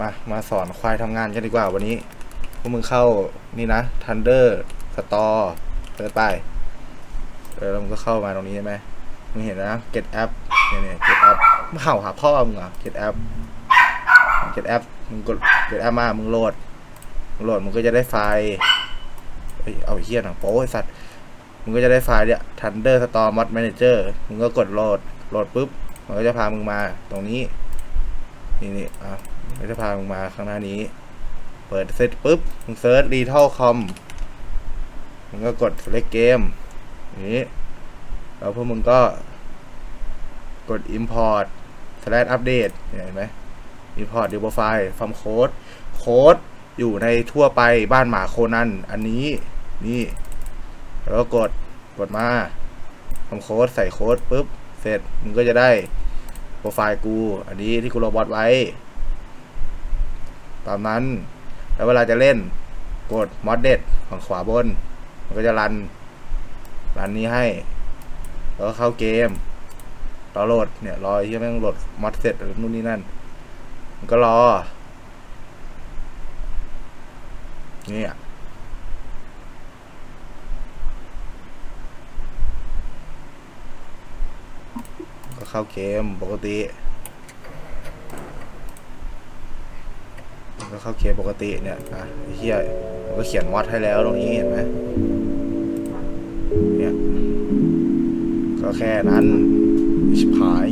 มา มาสอนควายทำงานกันดีกว่าวันนี้ พวกมึงเข้านี่นะ Thunder Store เปิดไปเออแล้วมึงก็เข้ามาตรงนี้ใช่ไหมมึงเห็นนะ Get App เนี่ยเนี่ย Get App มึงเห่าหาพ่อมึงเหรอ Get App Get App มึงกด Get App มา มึงโหลดมึงโหลดมึงก็จะได้ไฟล์เอาไอเฮี้ยหนังโป้ไอสัตว์ มึงก็จะได้ไฟล์เนี่ย Thunder Store Mod Manager มึงก็กดโหลด โหลดปุ๊บ มันก็จะพามึงมาตรงนี้ นี่นี่อะมันจะพามึงมาข้างหน้านี้ เปิดเสร็จปุ๊บมึงเซิร์ช Lethal Com มึงก็กด select game นี้แล้วพวกมึงก็กด import slash update เห็นไหม import d e b o file from code โค้ดอยู่ในทั่วไปบ้านหมาโคนันอันนี้ นี่แล้วก็กดกดมาทำโค้ดใส่โค้ดปุ๊บ เสร็จมึงก็จะได้ โปรไฟล์กู อันนี้ที่กูโรบอทไว้ ตามนั้น แล้วเวลาจะเล่นกด mod d e d ฝั่งขวาบน มันก็จะรัน รันนี้ให้ แล้วก็เข้าเกมรอโหลดเนี่ย รอที่แม่งโหลดมอดเสร็จนู่นนี่นั่น มันก็รอ เนี่ย ก็เข้าเกมปกติก็เข้าเกมปกติเนี่ยอะไอ้เหี้ยมันก็เขียนวัดให้แล้วตรงนี้เห็นไหมเนี่ยก็แค่นั้นชิบหาย